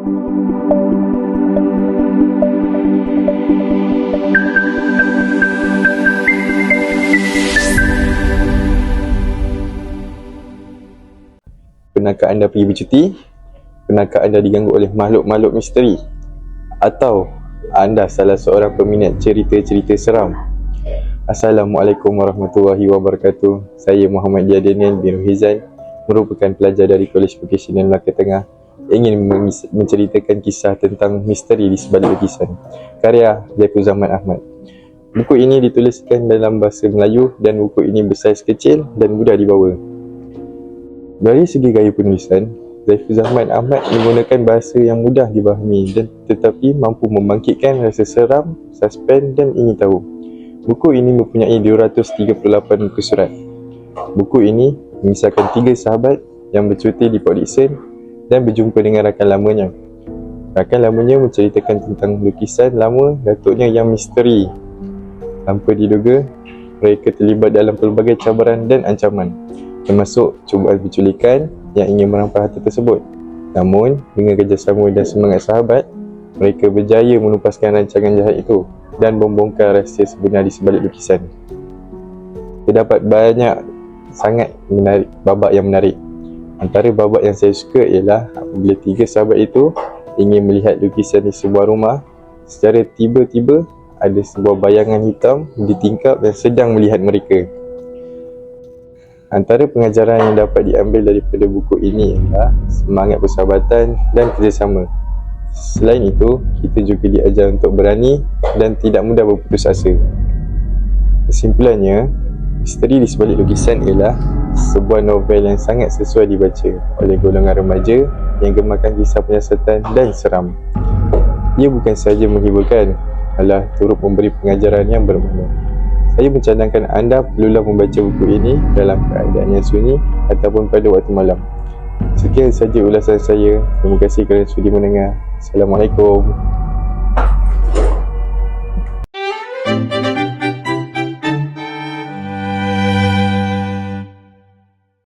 Pernahkah anda pergi bercuti? Pernahkah anda diganggu oleh makhluk-makhluk misteri? Atau anda salah seorang peminat cerita-cerita seram? Assalamualaikum warahmatullahi wabarakatuh. Saya Muhammad Dia Daniel bin Ruhizan merupakan pelajar dari Kolej Vocasional Melaka Tengah ingin menceritakan kisah tentang misteri di sebalik lukisan karya Zaiful Zaman Ahmad. Buku ini dituliskan dalam bahasa Melayu dan buku ini bersaiz kecil dan mudah dibawa. Dari segi gaya penulisan, Zaiful Zaman Ahmad menggunakan bahasa yang mudah dipahami dan tetapi mampu membangkitkan rasa seram, suspense dan ingin tahu. Buku ini mempunyai 238 muka surat. Buku ini mengisahkan tiga sahabat yang bercuti di Port Dickson dan berjumpa dengan rakan lamanya. Rakan lamanya menceritakan tentang lukisan lama datuknya yang misteri. Tanpa diduga, mereka terlibat dalam pelbagai cabaran dan ancaman termasuk cubaan penculikan yang ingin merampas harta tersebut. Namun, dengan kerjasama dan semangat sahabat, mereka berjaya menupaskan rancangan jahat itu dan membongkar rahsia sebenar di sebalik lukisan. Terdapat banyak sangat menarik, babak yang menarik. Antara babak yang saya suka ialah apabila tiga sahabat itu ingin melihat lukisan di sebuah rumah, secara tiba-tiba ada sebuah bayangan hitam di tingkap yang sedang melihat mereka. Antara pengajaran yang dapat diambil daripada buku ini ialah semangat persahabatan dan kerjasama. Selain itu, kita juga diajar untuk berani dan tidak mudah berputus asa. Kesimpulannya, misteri di sebalik lukisan ialah sebuah novel yang sangat sesuai dibaca oleh golongan remaja yang gemakan kisah penyiasatan dan seram. Ia bukan sahaja menghiburkan, malah turut memberi pengajaran yang bermakna. Saya mencadangkan anda perlulah membaca buku ini dalam keadaan yang sunyi ataupun pada waktu malam. Sekian saja ulasan saya. Terima kasih kerana sudi mendengar. Assalamualaikum.